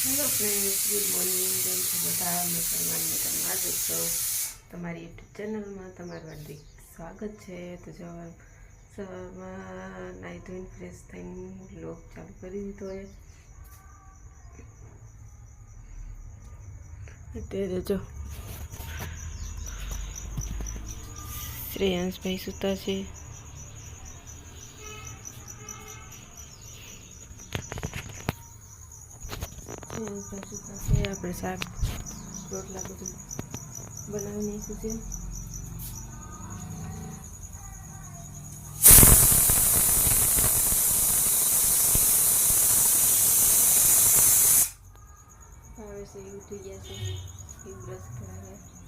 Hello friends good morning કેમ છો બધા? મજામાં મજામાં જ છો. તમારી યુટ્યુબ ચેનલમાં તમારું હાર્દિક સ્વાગત છે. તો જો સવારમાં નાહી ધોઈને ફ્રેશ થઈને લોક ચાલુ કરી દીધો હોય અત્યારે જો શ્રેયાંશભાઈ સુતા છે. શ્રેયાંશભાઈ સુતા છે આપણે શાક રોટલા બધું બનાવી નાખ્યું છે હવે છે એ ઉઠી ગયા છે એ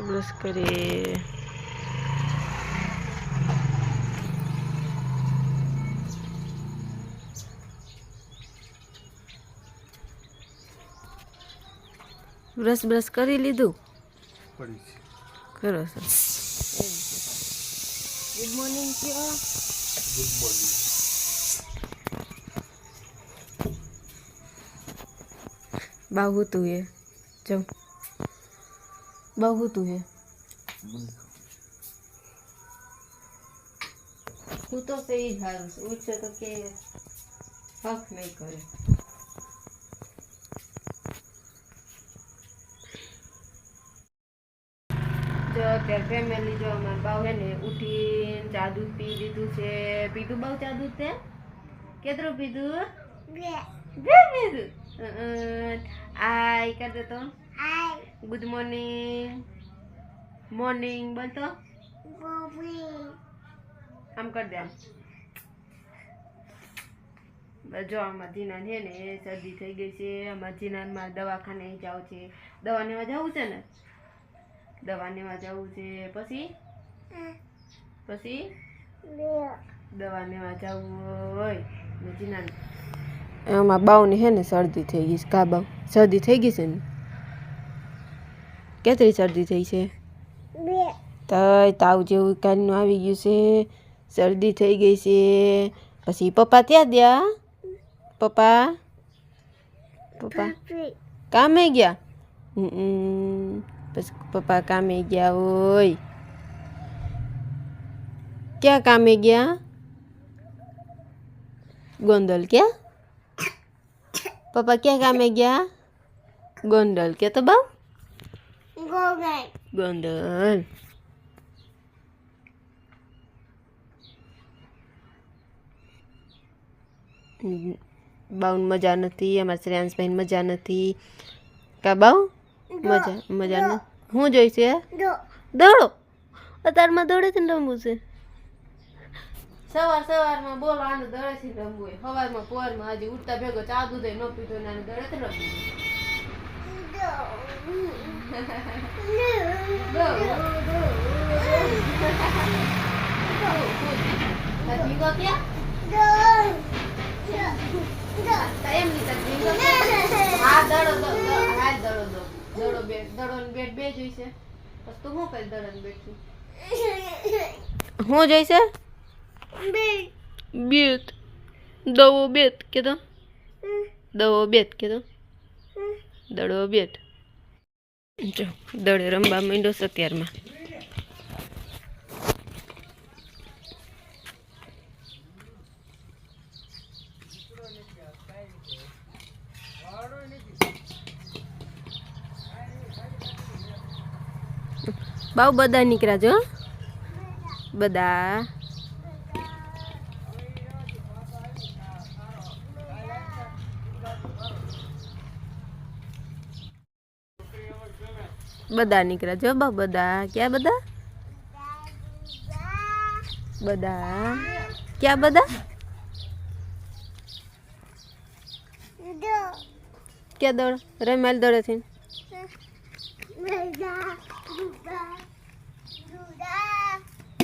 બ્રશ કરીએ બ્રશ બ્રશ કરી લીધું કરો સર ગુડ મોર્નિંગ કયો ગુડ મોર્નિંગ બાહુ તું એ જાઉં બાહુ તું એ હું તો તે જ સારું છે ઉઠશે તો કે હક નહીં કરે જો અત્યારે ફેમિલી જો અમારા બાવ હે ને ઉઠીને ચા દૂધ પી લીધું છે પીધું બાવ ચા દૂધ તે કેટલું પીધું બે પીધું આય કર દે તો ગુડ મોર્નિંગ મોર્નિંગ બોલ તો. આમ કરી દે આમ. જો, આમાં જીનાન છે ને, શરદી થઈ ગઈ છે. આમાં જીનાનમાં દવાખાને જાવ છે. દવા નેવા જવું છે ને? દવા નેવા જવું છે. પછી? પછી? દવા નેવા જવું હોય જીનાન. આમાં બાવની છે ને, શરદી થઈ ગઈ છે. કા બાવ શરદી થઈ ગઈ છે ને? કેટલી શરદી થઈ છે? તય તાવ જેવું કાલનું આવી ગયું છે. શરદી થઈ ગઈ છે. પછી પપ્પા ત્યાં ગયા? પપ્પા? પપ્પા? કામે ગયા? હમ પછી પપ્પા કામે ગયા હોય. ક્યાં કામે ગયા? ગોંડલ ક્યાં પપ્પા ક્યાં કામે ગયા? ગોંડલ કે તો બાવ ગોંડલ હમ, બાઉન મજા નથી અમારા શ્રેયાંશભાઈ મજા નથી. કા બાઉ? મજા મજા ન શું જોઈશે દોડો. અત્યારમાં દોડે છે ને રમવું છે? સવાર સવારમાં બોલો આને દોડે છે રમવું હોય. સવારમાં પોરમાં હજી ઉઠતા ભેગો ચા દૂધ ન પીધો ને આને દડે છે રમવું ભીગો ક્યાં એમ નહીં તાર ભીગો ક્યાં? હા જોઈશે? બેટ. દવો બેટ કીધો દવો બેટ કીધો દડો બેટ. જો દડે રમવા માંડ્યો છે અત્યારમાં. બહુ બધા નીકળ્યા જો બધા. બધા નીકળ્યા જો બા બધા. ક્યાં બધા? બધા. ક્યાં બધા? ક્યાં દોડ? રમેલ દોડે છે.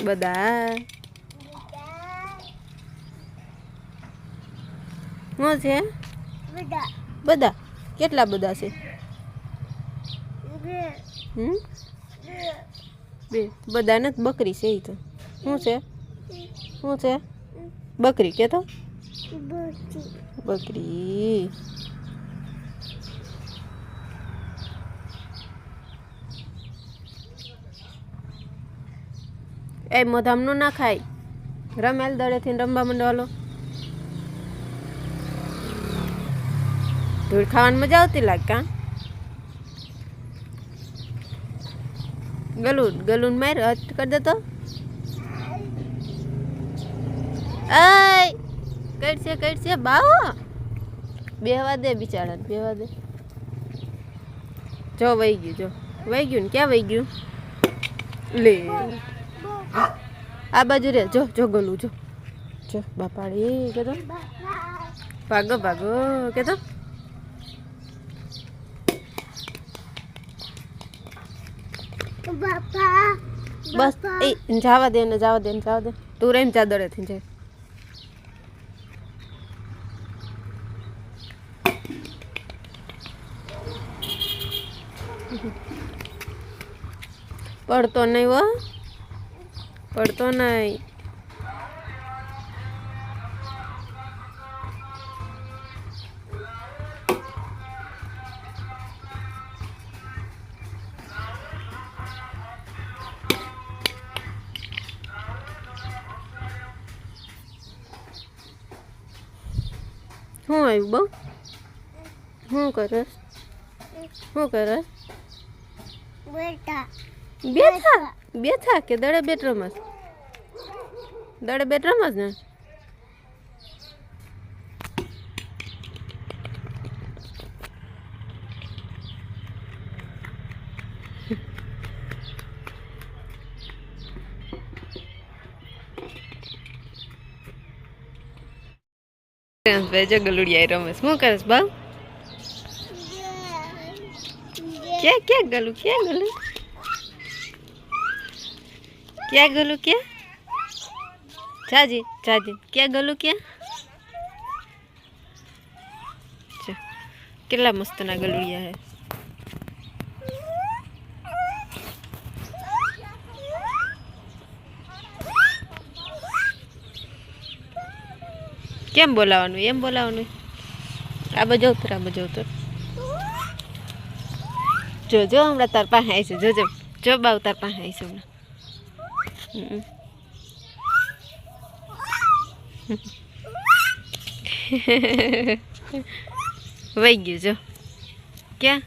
બધા. શું છે? બધા. કેટલા બધા છે? હમ? બે. બધા નથી બકરી છે એ તો. શું છે? શું છે? બકરી કે તો? બકરી. એ મધામનું ના ખાય. રમેલ દળેથી રમવા મંડવાલો ધૂળ ખાવાની મજા આવતી લાગે, કાં? ગલુન ગલુન માર હટ કરી દે તો. આય કઈ છે બાવો બેહવા દે બિચારા બેહવા દે. જો, વહી ગયું, જો. વહી ગયું ને, ક્યાં વહી ગયું? લે. આ બાજુ રે, જો જો, ગલું, જો. જો, બાપાડી કે તો ભાગો ભાગો કે બસ એ જવા દે ને જવા દે ને જવા દે. તું રેમ ચાદરે થી જાય પડતો નહીં હો. પડતો નહીં. શું આવ્યું બહુ શું કરસ? શું કરસ? બેઠા. બેઠા? કે દડે બેટ રમસ દડે બેટ રમસ ને? ભાઈ જો ગલુડિયા રમસ શું કરસ બાવ ક્યાં ક્યાં ગલું ક્યાં ગલું ક્યાં ગલું ક્યાં જાજી જાજી ક્યાં ગલું ક્યાં જો, કેટલા મસ્તના ગલુડિયા હે કેમ બોલાવાનું એમ બોલાવાનું આ બાજુ ઉતર, આ બાજુ ઉતર. જો જો હમણાં તાર પાસે આવીશું. જો જો જો બાવ તાર પાસે આવીશું હમણાં. હમ. વહી ગયું, જો. ક્યાં?